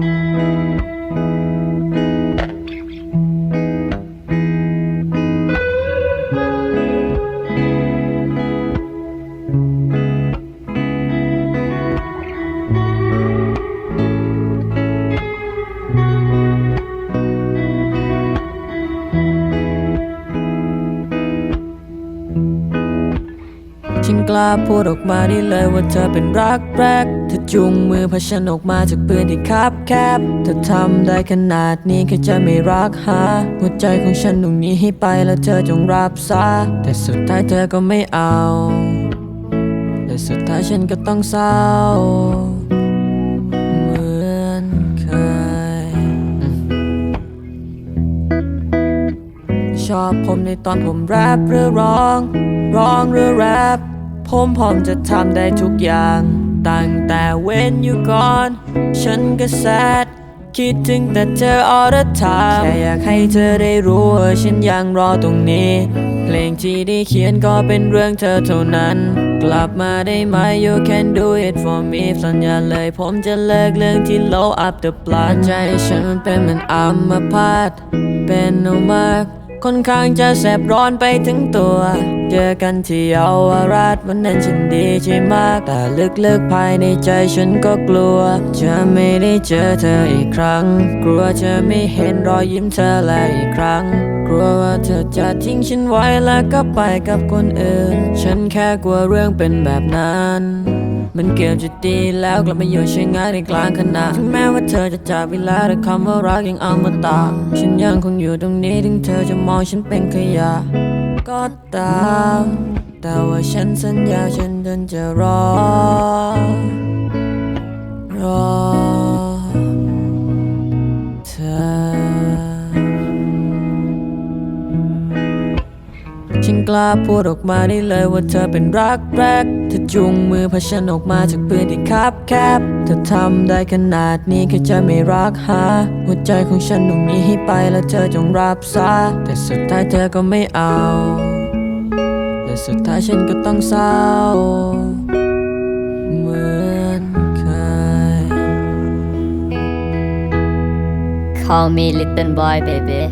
thank you กล้าพูดออกมาได้เลยว่าเธอเป็นรักแรกเธอจุงมือพาฉันออกมาจากปืนที่คับแคบเธอทำได้ขนาดนี้แค่จะไม่รักหาหัวใจของฉันตรงนี้ให้ไปแล้วเธอจงรับซะแต่สุดท้ายเธอก็ไม่เอาแต่สุดท้ายฉันก็ต้องเศร้าเหมือนเคย ชอบผมในตอนผมแรปหรือร้อง ร้องหรือแรป ผมพร้อมจะทำได้ทุกอย่าง ตั้งแต่เว้นอยู่ก่อน ฉันก็แซดคิดถึงแต่เธอ all the time แค่อยากให้เธอได้รู้ว่าฉันยังรอตรงนี้ เพลงที่ได้เขียนก็เป็นเรื่องเธอเท่านั้น กลับมาได้ไหม you can do it for me สัญญาเลยผมจะเลิกเรื่องที่ low up the blood ใจฉันมันเป็นเหมือนอัมพาตเป็นอมาก ค่อนข้างจะแสบร้อนไปถึงตัว เจอกันที่เยาวราชวันนั้นฉันดีใจมาก แต่ลึกๆภายในใจฉันก็กลัว จะไม่ได้เจอเธออีกครั้ง กลัวจะไม่เห็นรอยยิ้มเธอและอีกครั้ง กลัวว่าเธอจะทิ้งฉันไว้แล้วก็ไปกับคนอื่น ฉันแค่กลัวเรื่องเป็นแบบนั้นมันเกือบจะดีแล้วกลับมาอยู่เชียงายในกลางคณะถึงแม้ว่าเธอจะจากไปแล้วแต่คำว่ารักยังเอามาตา ฉันยังคงอยู่ตรงนี้ถึงเธอจะมองฉันเป็นขยะก็ตาม แต่ว่าฉันสัญญาฉันเดินจะรอ กล้าพูดออกมาได้เลยว่าเธอเป็นรักแรกเธอจุงมือพาฉันออกมาจากปืนที่คับแคบเธอทำได้ขนาดนี้แค่จะไม่รักหาหัวใจของฉันตรงนี้ให้ไปแล้วเธอจงรับซะแต่สุดท้ายเธอก็ไม่เอาแต่สุดท้ายฉันก็ต้องเศร้าเหมือนเคย Call me little boy baby